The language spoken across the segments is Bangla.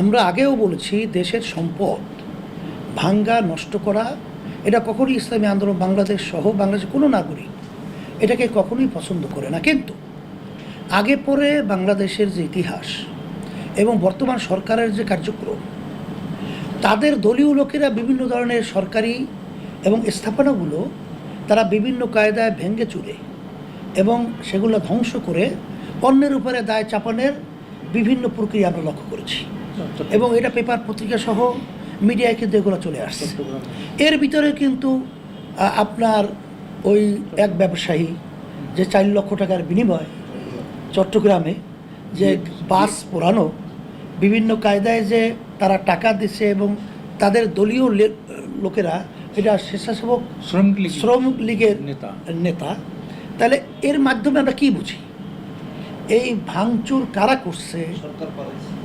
আমরা আগেও বলেছি দেশের সম্পদ ভাঙ্গা, নষ্ট করা, এটা কখনই ইসলামী আন্দোলন বাংলাদেশ সহ বাংলাদেশের কোনো নাগরিক এটাকে কখনোই পছন্দ করে না। কিন্তু আগে পরে বাংলাদেশের যে ইতিহাস এবং বর্তমান সরকারের যে কার্যক্রম, তাদের দলীয় লোকেরা বিভিন্ন ধরনের সরকারি এবং স্থাপনাগুলো তারা বিভিন্ন কায়দায় ভেঙে চুরে এবং সেগুলো ধ্বংস করে অন্যের উপরে দায় চাপানের বিভিন্ন প্রক্রিয়া আমরা লক্ষ্য করেছি। এবং এটা পেপার পত্রিকা সহ মিডিয়ায় কিন্তু এগুলো চলে আসছে। এর ভিতরে কিন্তু আপনার ওই এক ব্যবসায়ী যে চার লক্ষ টাকার বিনিময় চট্টগ্রামে যে বাস পোড়ানো বিভিন্ন কায়দায় যে তারা টাকা দিচ্ছে এবং তাদের দলীয় লোকেরা এটা স্বেচ্ছাসেবক শ্রমিক শ্রমিক লীগের নেতা। নেতা তাহলে এর মাধ্যমে আমরা কি বুঝি? এই ভাঙচুর কারা করছে?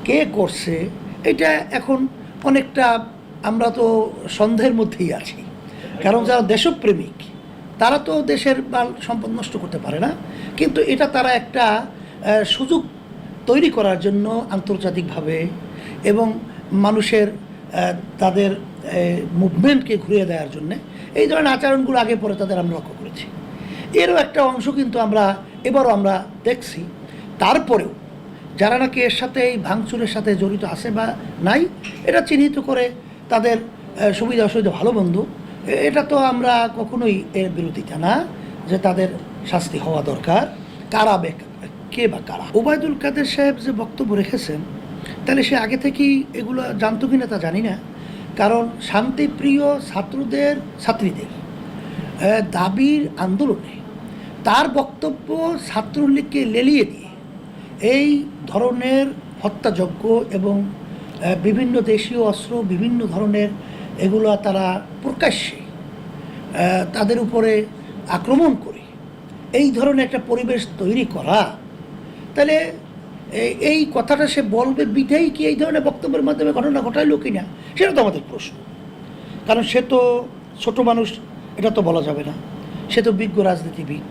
কে করছে? এটা এখন অনেকটা আমরা তো সন্দেহের মধ্যেই আছি। কারণ যারা দেশপ্রেমিক তারা তো দেশের মাল সম্পদ নষ্ট করতে পারে না। কিন্তু এটা তারা একটা সুযোগ তৈরি করার জন্য আন্তর্জাতিকভাবে এবং মানুষের তাদের মুভমেন্টকে ঘুরিয়ে দেওয়ার জন্য এই ধরনের আচরণগুলো আগে পরে তাদের আমরা লক্ষ্য করেছি। এরও একটা অংশ কিন্তু আমরা এবারও আমরা দেখছি তারপরেও যারা নাকি এর সাথে এই ভাঙচুরের সাথে জড়িত আছে বা নাই, এটা চিহ্নিত করে তাদের সুবিধা অসুবিধা ভালো বন্ধু। এটা তো আমরা কখনোই এর বিরোধিতা না, যে তাদের শাস্তি হওয়া দরকার। কারা কে বা কারা? ওবায়দুল কাদের সাহেব যে বক্তব্য রেখেছেন, তাহলে সে আগে থেকেই এগুলো জানতো কিনা তা জানি না। কারণ শান্তিপ্রিয় ছাত্রদের, ছাত্রীদের দাবির আন্দোলনে তার বক্তব্য ছাত্রলীগকে লেলিয়ে দিয়ে এই ধরনের হত্যাযজ্ঞ এবং বিভিন্ন দেশীয় অস্ত্র, বিভিন্ন ধরনের এগুলো তারা প্রকাশ্যে তাদের উপরে আক্রমণ করে, এই ধরনের একটা পরিবেশ তৈরি করা, তাহলে এই কথাটা সে বলবে বিধেই কি এই ধরনের বক্তব্যের মাধ্যমে ঘটনা ঘটাইলো কি না সেটা তো আমাদের প্রশ্ন। কারণ সে তো ছোট মানুষ, এটা তো বলা যাবে না। সে তো বিজ্ঞ রাজনীতিবিদ।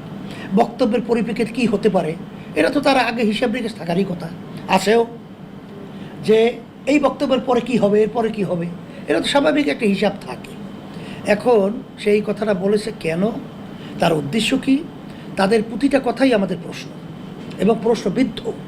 বক্তব্যের পরিপ্রেক্ষিতে কী হতে পারে? এটা তো তার আগে হিসাব রেখে থাকারই কথা। আছেও যে এই বক্তব্যের পরে কি হবে এরপরে কি হবে এটা তো স্বাভাবিক একটা হিসাব থাকে। এখন সেই কথাটা বলেছে কেন? তার উদ্দেশ্য কি? তাদের প্রতিটা কথাই আমাদের প্রশ্ন। এবং প্রশ্নবিদ্ধ।